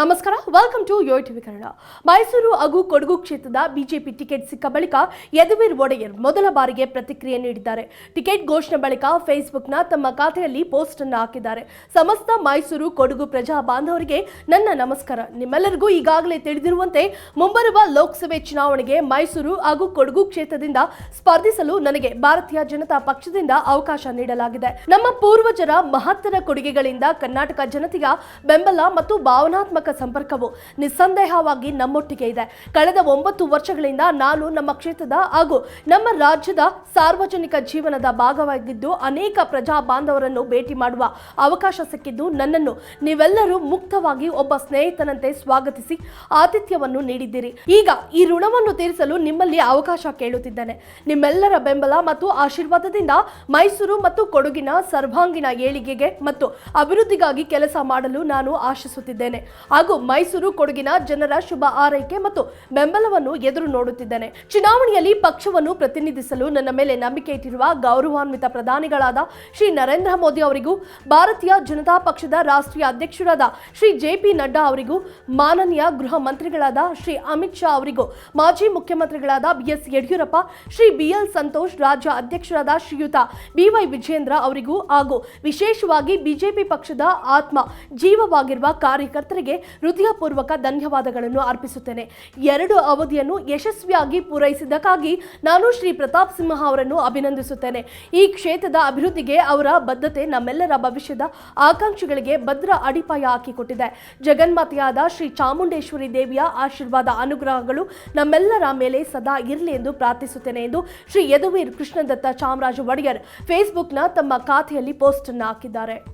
ನಮಸ್ಕಾರ. Welcome to Yo TV Kannada Mysuru ಹಾಗೂ ಕೊಡಗು ಕ್ಷೇತ್ರದ ಬಿಜೆಪಿ ಟಿಕೆಟ್ ಸಿಕ್ಕ ಬಳಿಕ ಯದುವೀರ್ ಒಡೆಯರ್ ಮೊದಲ ಬಾರಿಗೆ ಪ್ರತಿಕ್ರಿಯೆ ನೀಡಿದ್ದಾರೆ. ಟಿಕೆಟ್ ಘೋಷಣೆ ಬಳಿಕ ಫೇಸ್ಬುಕ್ನ ತಮ್ಮ ಖಾತೆಯಲ್ಲಿ ಪೋಸ್ಟ್ ಅನ್ನು ಹಾಕಿದ್ದಾರೆ. ಸಮಸ್ತ ಮೈಸೂರು ಕೊಡಗು ಪ್ರಜಾ ಬಾಂಧವರಿಗೆ ನನ್ನ ನಮಸ್ಕಾರ. ನಿಮ್ಮೆಲ್ಲರಿಗೂ ಈಗಾಗಲೇ ತಿಳಿದಿರುವಂತೆ ಮುಂಬರುವ ಲೋಕಸಭೆ ಚುನಾವಣೆಗೆ ಮೈಸೂರು ಹಾಗೂ ಕೊಡಗು ಕ್ಷೇತ್ರದಿಂದ ಸ್ಪರ್ಧಿಸಲು ನನಗೆ ಭಾರತೀಯ ಜನತಾ ಪಕ್ಷದಿಂದ ಅವಕಾಶ ನೀಡಲಾಗಿದೆ. ನಮ್ಮ ಪೂರ್ವಜರ ಮಹತ್ತರ ಕೊಡುಗೆಗಳಿಂದ ಕರ್ನಾಟಕ ಜನತೆಯ ಬೆಂಬಲ ಮತ್ತು ಭಾವನಾತ್ಮಕ ಸಂಪರ್ಕವು ನಿಸ್ಸಂದೇಹವಾಗಿ ನಮ್ಮೊಟ್ಟಿಗೆ ಇದೆ. ಕಳೆದ ಒಂಬತ್ತು ವರ್ಷಗಳಿಂದ ನಾನು ನಮ್ಮ ಕ್ಷೇತ್ರದ ಹಾಗೂ ನಮ್ಮ ರಾಜ್ಯದ ಸಾರ್ವಜನಿಕ ಜೀವನದ ಭಾಗವಾಗಿದ್ದು ಅನೇಕ ಪ್ರಜಾ ಬಾಂಧವರನ್ನು ಭೇಟಿ ಮಾಡುವ ಅವಕಾಶ ಸಿಕ್ಕಿದ್ದು ನನ್ನನ್ನು ನೀವೆಲ್ಲರೂ ಮುಕ್ತವಾಗಿ ಒಬ್ಬ ಸ್ನೇಹಿತನಂತೆ ಸ್ವಾಗತಿಸಿ ಆತಿಥ್ಯವನ್ನು ನೀಡಿದ್ದೀರಿ. ಈಗ ಈ ಋಣವನ್ನು ತೀರಿಸಲು ನಿಮ್ಮಲ್ಲಿ ಅವಕಾಶ ಕೇಳುತ್ತಿದ್ದೇನೆ. ನಿಮ್ಮೆಲ್ಲರ ಬೆಂಬಲ ಮತ್ತು ಆಶೀರ್ವಾದದಿಂದ ಮೈಸೂರು ಮತ್ತು ಕೊಡಗಿನ ಸರ್ವಾಂಗೀಣ ಏಳಿಗೆಗೆ ಮತ್ತು ಅಭಿವೃದ್ಧಿಗಾಗಿ ಕೆಲಸ ಮಾಡಲು ನಾನು ಆಶಿಸುತ್ತಿದ್ದೇನೆ. ಹಾಗೂ ಮೈಸೂರು ಕೊಡಗಿನ ಜನರ ಶುಭ ಆರೈಕೆ ಮತ್ತು ಬೆಂಬಲವನ್ನು ಎದುರು ನೋಡುತ್ತಿದ್ದೇನೆ. ಚುನಾವಣೆಯಲ್ಲಿ ಪಕ್ಷವನ್ನು ಪ್ರತಿನಿಧಿಸಲು ನನ್ನ ಮೇಲೆ ನಂಬಿಕೆ ಇಟ್ಟಿರುವ ಗೌರವಾನ್ವಿತ ಪ್ರಧಾನಿಗಳಾದ ಶ್ರೀ ನರೇಂದ್ರ ಮೋದಿ ಅವರಿಗೂ, ಭಾರತೀಯ ಜನತಾ ಪಕ್ಷದ ರಾಷ್ಟ್ರೀಯ ಅಧ್ಯಕ್ಷರಾದ ಶ್ರೀ ಜೆ ಪಿ ನಡ್ಡಾ ಅವರಿಗೂ, ಮಾನನೀಯ ಗೃಹ ಮಂತ್ರಿಗಳಾದ ಶ್ರೀ ಅಮಿತ್ ಶಾ ಅವರಿಗೂ, ಮಾಜಿ ಮುಖ್ಯಮಂತ್ರಿಗಳಾದ ಬಿಎಸ್ ಯಡಿಯೂರಪ್ಪ, ಶ್ರೀ ಬಿಎಲ್ ಸಂತೋಷ್ ರಾಜ್ಯ ಅಧ್ಯಕ್ಷರಾದ ಶ್ರೀಯುತ ಬಿವೈ ವಿಜೇಂದ್ರ ಅವರಿಗೂ ಹಾಗೂ ವಿಶೇಷವಾಗಿ ಬಿಜೆಪಿ ಪಕ್ಷದ ಆತ್ಮ ಜೀವವಾಗಿರುವ ಕಾರ್ಯಕರ್ತರಿಗೆ ಹೃದಯಪೂರ್ವಕ ಧನ್ಯವಾದಗಳನ್ನು ಅರ್ಪಿಸುತ್ತೇನೆ. ಎರಡು ಅವಧಿಯನ್ನು ಯಶಸ್ವಿಯಾಗಿ ಪೂರೈಸಿದ್ದಕ್ಕಾಗಿ ನಾನು ಶ್ರೀ ಪ್ರತಾಪ್ ಸಿಂಹ ಅವರನ್ನು ಅಭಿನಂದಿಸುತ್ತೇನೆ. ಈ ಕ್ಷೇತ್ರದ ಅಭಿವೃದ್ಧಿಗೆ ಅವರ ಬದ್ಧತೆ ನಮ್ಮೆಲ್ಲರ ಭವಿಷ್ಯದ ಆಕಾಂಕ್ಷೆಗಳಿಗೆ ಭದ್ರ ಅಡಿಪಾಯ ಹಾಕಿಕೊಟ್ಟಿದೆ. ಜಗನ್ಮಾತೆಯಾದ ಶ್ರೀ ಚಾಮುಂಡೇಶ್ವರಿ ದೇವಿಯ ಆಶೀರ್ವಾದ ಅನುಗ್ರಹಗಳು ನಮ್ಮೆಲ್ಲರ ಮೇಲೆ ಸದಾ ಇರಲಿ ಎಂದು ಪ್ರಾರ್ಥಿಸುತ್ತೇನೆ ಎಂದು ಶ್ರೀ ಯದುವೀರ್ ಕೃಷ್ಣದತ್ತ ಚಾಮರಾಜ ಒಡೆಯರ್ ಫೇಸ್ಬುಕ್ನ ತಮ್ಮ ಖಾತೆಯಲ್ಲಿ ಪೋಸ್ಟ್ ಅನ್ನು ಹಾಕಿದ್ದಾರೆ.